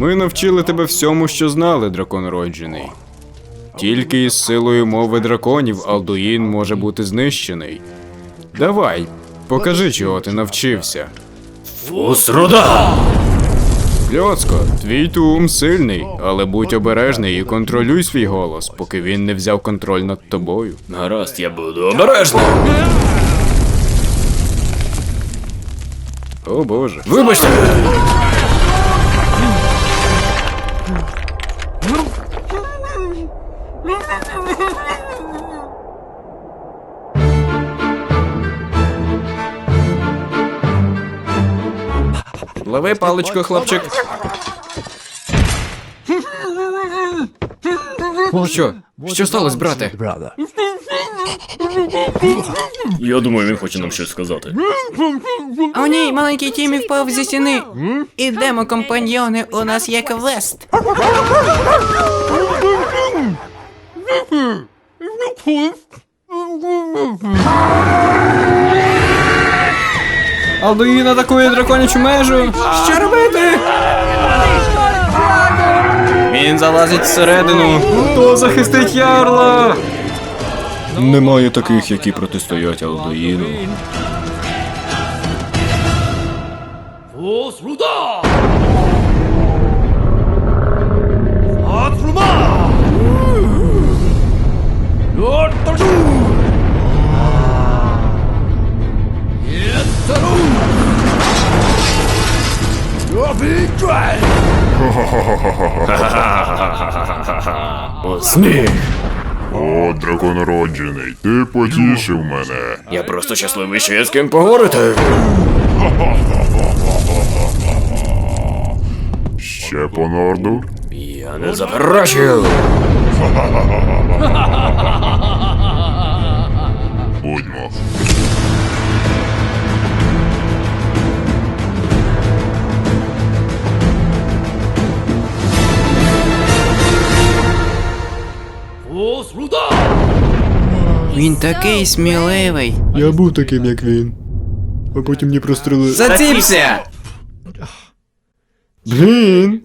Ми навчили тебе всьому, що знали, драконроджений. Тільки із силою мови драконів Алдуїн може бути знищений. Давай, покажи, чого ти навчився. Фусруда! Кльоцко, твій тум сильний, але будь обережний і контролюй свій голос, поки він не взяв контроль над тобою. Гаразд, я буду обережним. О боже. Вибачте! Лови паличку, хлопчик. Що? Що сталося, брате? Я думаю, він хоче нам щось сказати. О ні, маленький Тімі впав зі стіни. Ідемо, компаньйони, у нас є квест. Алдуїн атакує драконячу межу. Що робити? Він залазить всередину. Хто захистить ярла? Немає таких, які протистоять Алдуїну. Фусруда! Йобіджай! Сміх! О, драконороджений, ти потішив мене. Я просто щасливий, що є з ким поговорити. Ще по норду? Я не заперечую. Він такий сміливий. Я був таким, як він. А потім мені прострелили. Заціпся! Блін!